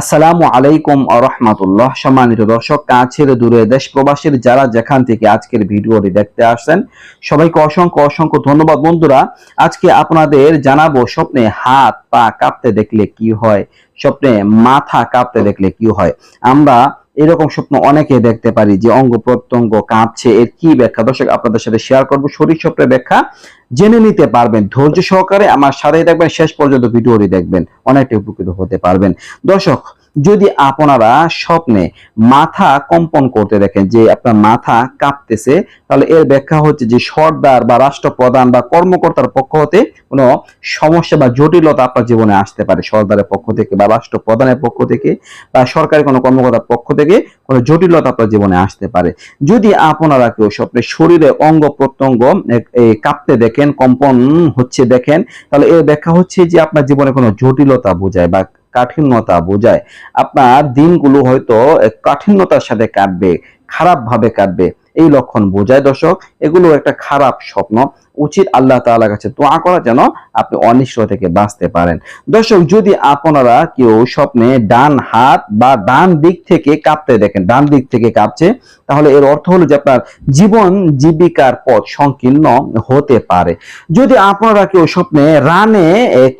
আসসালামু আলাইকুম আরহামাতুল্লাহ সম্মানিত দর্শক, কাছের দূরে দেশ প্রবাসীর যারা যেখান থেকে আজকের ভিডিওটি দেখতে আসছেন, সবাইকে অসংখ্য অসংখ্য ধন্যবাদ। বন্ধুরা, আজকে আপনাদের জানাব স্বপ্নে হাত পা কাঁপতে দেখলে কি হয়, স্বপ্নে মাথা কাঁপতে দেখলে কি হয়। আমরা এরকম স্বপ্ন অনেকে দেখতে পারি যে অঙ্গ প্রত্যঙ্গ কাঁপছে, এর কি ব্যাখ্যা? দর্শক, আপনাদের সাথে শেয়ার করব শরীর স্বপ্নের ব্যাখ্যা। জেনে নিতে পারবেন, ধৈর্য সহকারে আমার সাথেই দেখবেন শেষ পর্যন্ত ভিডিওটি দেখবেন অনেকটা উপকৃত হতে পারবেন। দর্শক যদি আপনারা স্বপ্নে মাথা কম্পন করতে দেখেন যে আপনার মাথা কাঁপতেছে, তাহলে এর ব্যাখ্যা হচ্ছে যে সর্দার বা রাষ্ট্রপ্রধান বা কর্মকর্তার পক্ষ হতে কোনো সমস্যা বা জটিলতা আপনার জীবনে আসতে পারে। সর্দারের পক্ষ থেকে বা রাষ্ট্রপ্রধানের পক্ষ থেকে বা সরকারি কোনো কর্মকর্তার পক্ষ থেকে কোনো জটিলতা আপনার জীবনে আসতে পারে। যদি আপনারা কেউ স্বপ্নে শরীরে অঙ্গ প্রত্যঙ্গ কাঁপতে দেখেন, কম্পন হচ্ছে দেখেন, তাহলে এর ব্যাখ্যা হচ্ছে যে আপনার জীবনে কোনো জটিলতা বোঝায় বা কাঠিন্যতা বোঝায়। আপনার দিনগুলো হয়তো কাঠিন্যতার সাথে কাটবে খারাপভাবে কাটবে। এই লক্ষণ বোঝায়। দর্শক, এগুলো একটা খারাপ স্বপ্ন। উচিত আল্লাহ তাআলার কাছে দোয়া করা যেন আপনি অনিষ্ট থেকে বাঁচতে পারেন। দর্শক, যদি আপনারা কেউ স্বপ্নে ডান হাত বা ডান দিক থেকে কাঁপতে দেখেন, ডান দিক থেকে কাঁপছে, তাহলে এর অর্থ হলো যে আপনার জীবন জীবিকার পথ সংকীর্ণ হতে পারে। যদি আপনারা কেউ স্বপ্নে রানে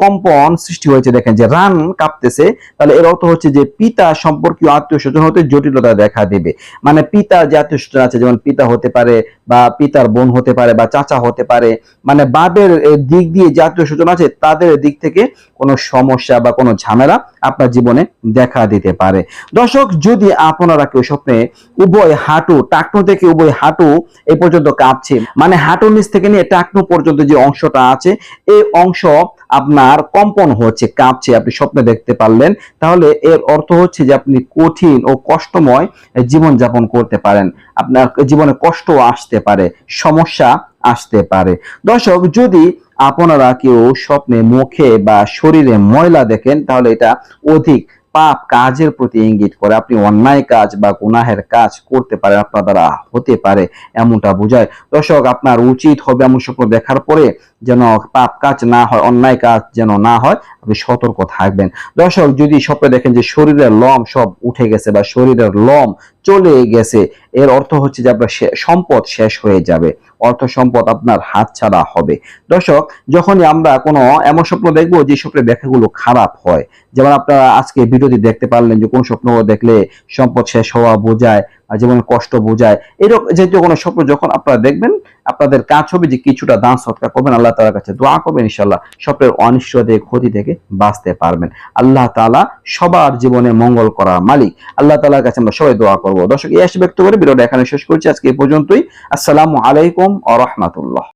কম্পন সৃষ্টি হয়েছে, দেখেন যে রান কাঁপতেছে, তাহলে এর অর্থ হচ্ছে যে পিতা সম্পর্কীয় আত্মীয় স্বজন হতে জটিলতা দেখা দেবে। মানে পিতা যে আত্মীয় স্বজন আছে, যেমন পিতা হতে পারে বা পিতার বোন হতে পারে বা চাচা হতে পারে মানে বাবের এ, দিক দিয়ে যে সূচনা আছে তাদের দিক থেকে কোনো সমস্যা বা কোনো ঝামেলা আপনার জীবনে দেখা দিতে পারে। দর্শক যদি আপনারা কেউ স্বপ্নে উভয় হাঁটু টাকনো থেকে উভয় হাঁটু এ পর্যন্ত কাঁপছে মানে হাঁটুর নিচ থেকে নিয়ে টাকনো পর্যন্ত যে অংশটা আছে এই অংশ আপনার কম্পন হচ্ছে, কাঁপছে, আপনি স্বপ্নে দেখতে পারলেন। তাহলে এর অর্থ হচ্ছে যে আপনি কঠিন ও কষ্টময় জীবন যাপন করতে পারেন। আপনার জীবনে কষ্ট আসতে পারে, সমস্যা আসতে পারে। দর্শক, যদি আপনারা কেউ স্বপ্নে মুখে বা শরীরে ময়লা দেখেন, তাহলে এটা অধিক পাপ কাজের প্রতি ইঙ্গিত করে। আপনি অন্যায় কাজ বা গুনাহের কাজ করতে পারে আপনার দ্বারা হতে পারে এমনটা বোঝায়। দর্শক, আপনার উচিত হবে এমন স্বপ্ন দেখার পরে যেন পাপ কাজ না হয়, অন্যায় কাজ যেন না হয়, আপনি সতর্ক থাকবেন। দর্শক, যদি স্বপ্নে দেখেন যে শরীরের লম সব উঠে গেছে বা শরীরের লম চলে গেছে। এর অর্থ হচ্ছে যে আপনার সম্পদ শেষ হয়ে যাবে। অর্থ সম্পদ আপনার হাত ছাড়া হবে। দর্শক, যখনই আমরা কোনো এমন স্বপ্ন দেখব যে স্বপ্নের ব্যাখ্যাগুলো খারাপ হয়, যেমন আপনারা আজকে ভিডিওটি দেখতে পারলেন যে কোন স্বপ্ন দেখলে সম্পদ শেষ হওয়া বোঝায় যেমন কষ্ট বোঝায়, এরকম জাতীয় কোনো স্বপ্ন যখন আপনারা দেখবেন, আপনাদের কাজ হবে যে কিছুটা দান সৎকার করবেন, আল্লাহ তালার কাছে দোয়া করবেন ইনশাল্লাহ স্বপ্নের অনিশ্চয় থেকে ক্ষতি থেকে বাঁচতে পারবেন। আল্লাহ তালা সবার জীবনে মঙ্গল করা মালিক। আল্লাহ তালার কাছে আমরা সবাই দোয়া করব। দর্শক, এই আশা ব্যক্ত করে বিরোধ এখানে শেষ করছি। আজকে এই পর্যন্তই। আসসালামু আলাইকুম আ রহমাতুল্লাহ।